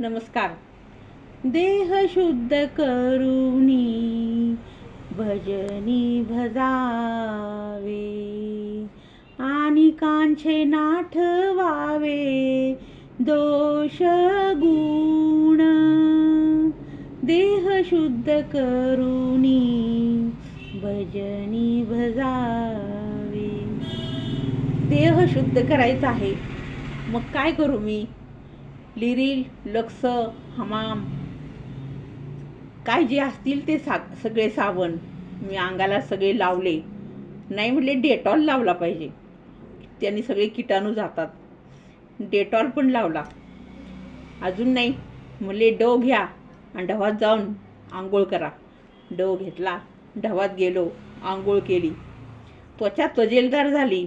नमस्कार. देह शुद्ध करुणी भजनी भजावे आणि कांचे नाठवावे दोष गुण. देह शुद्ध करुणी भजनी भजावे. देह शुद्ध करायचा आहे. मग काय करू मी? लिरिल लक्स हमाम. काय जे असतील ते सा सगळे साबण. मी अंगाला सगळे लावले. नाही म्हटले डेटॉल लावला पाहिजे. त्यांनी सगळे किटाणू जातात. डेटॉल पण लावला. अजून नाही. म्हटले डव घ्या आणि ढवात जाऊन आंघोळ करा. डव घेतला. ढवात गेलो. आंघोळ केली. त्वचा तजेलदार झाली.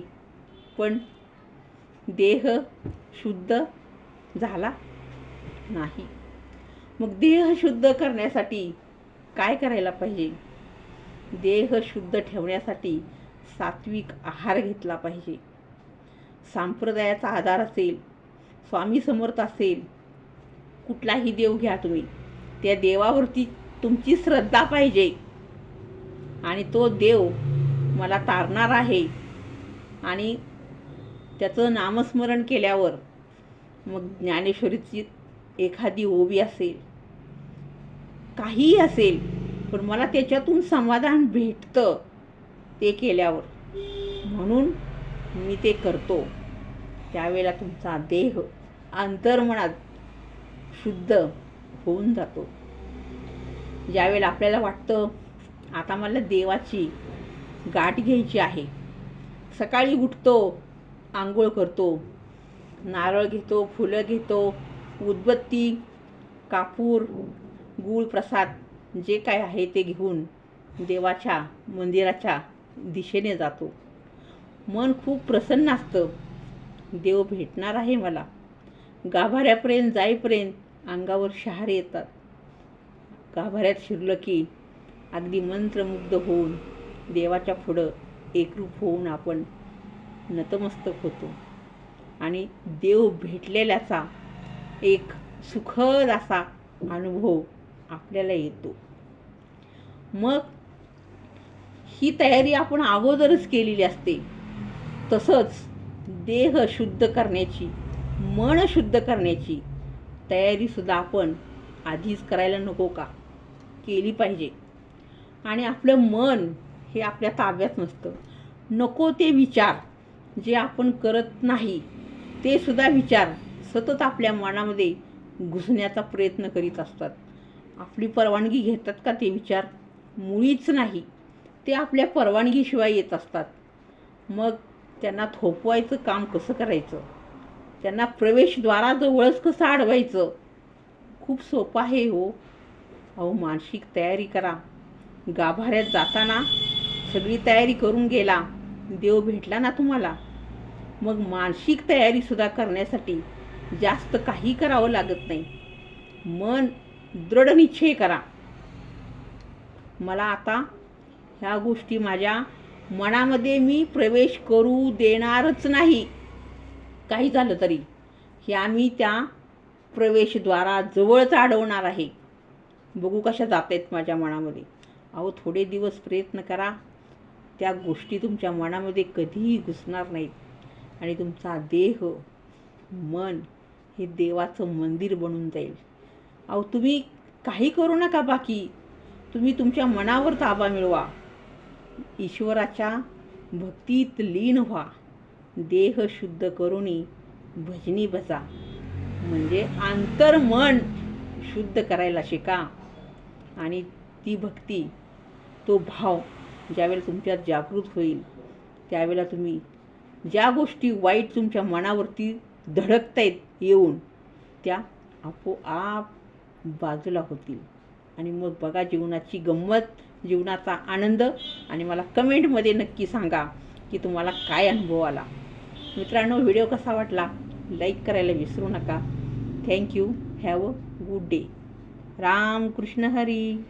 पण देह शुद्ध झाला नाही. मग देह शुद्ध करण्यासाठी काय करायला पाहिजे? देह शुद्ध ठेवण्यासाठी सात्विक आहार घेतला पाहिजे. संप्रदायाचा आधार असेल स्वामी समर्थ असेल कुठलाही देव घ्या तुम्ही. त्या देवावरती तुमची श्रद्धा पाहिजे. आणि तो देव मला तारणार आहे. आणि त्याचं नामस्मरण केल्यावर मग ज्ञानेश्वरीची एखादी ओवी असेल काहीही असेल पण मला त्याच्यातून समाधान भेटतं ते केल्यावर. म्हणून मी ते करतो. त्यावेळेला तुमचा देह अंतर्मनात शुद्ध होऊन जातो. ज्यावेळेला आपल्याला वाटतं आता मला देवाची गाठ घ्यायची आहे. सकाळी उठतो आंघोळ करतो नारळ घेतो फुलं घेतो उदबत्ती कापूर गूळ प्रसाद जे काय आहे ते घेऊन देवाच्या मंदिराच्या दिशेने जातो. मन खूप प्रसन्न असतं. देव भेटणार आहे मला. गाभाऱ्यापर्यंत जाईपर्यंत अंगावर शहार येतात. गाभाऱ्यात शिरलं की अगदी मंत्रमुग्ध होऊन देवाच्या पुढं एकरूप होऊन आपण नतमस्तक होतो. आणि देव भेटलेल्याचा एक सुखद असा अनुभव आपल्याला येतो. मग ही तयारी आपण अगोदरच केलेली असते. तसंच देह शुद्ध करण्याची मन शुद्ध करण्याची तयारीसुद्धा आपण आधीच करायला नको का? केली पाहिजे. आणि आपलं मन हे आपल्या ताब्यात नसतं. नको ते विचार जे आपण करत नाही. ते सुद्धा विचार सतत आपल्या मनामध्ये घुसण्याचा प्रयत्न करीत असतात. आपली परवानगी घेतात का ते विचार मुळीच नाही. ते आपल्या परवानगीशिवाय येत असतात. मग त्यांना थोपवायचं काम कसं करायचं? त्यांना प्रवेशद्वाराजवळच कसं अडवायचं? खूप सोपं आहे हो. अहो मानसिक तयारी करा. गाभाऱ्यात जाताना सगळी तयारी करून गेला. देव भेटला ना तुम्हाला? मग मानसिक तयारीसुद्धा करण्यासाठी जास्त काही करावं लागत नाही. मन दृढ निश्चय करा. मला आता ह्या गोष्टी माझ्या मनामध्ये मी प्रवेश करू देणारच नाही. काही झालं तरी ह्या मी त्या प्रवेशद्वाराजवळच अडवणार आहे. बघू कशा जात आहेत माझ्या मनामध्ये. अहो थोडे दिवस प्रयत्न करा. त्या गोष्टी तुमच्या मनामध्ये कधीही घुसणार नाहीत. आणि तुमचा देह मन हे देवाचं मंदिर बनून जाईल. अहो तुम्ही काही करू नका बाकी. तुम्ही तुमच्या मनावर ताबा मिळवा. ईश्वराच्या भक्तीत लीन व्हा. देह शुद्ध करूनी भजनी बसा. म्हणजे आंतरमन शुद्ध करायला शिका. आणि ती भक्ती तो भाव ज्यावेळेला तुमच्यात जागृत होईल त्यावेळेला तुम्ही ज्या गोष्टी वाईट तुमच्या मनावरती धडकतायत येऊन त्या आपोआप बाजूला होतील. आणि मग बघा जीवनाची गंमत जीवनाचा आनंद. आणि मला कमेंटमध्ये नक्की सांगा की तुम्हाला काय अनुभव आला. मित्रांनो व्हिडिओ कसा वाटला? लाईक करायला विसरू नका. Thank you have a good day. Ram Krishna Hari.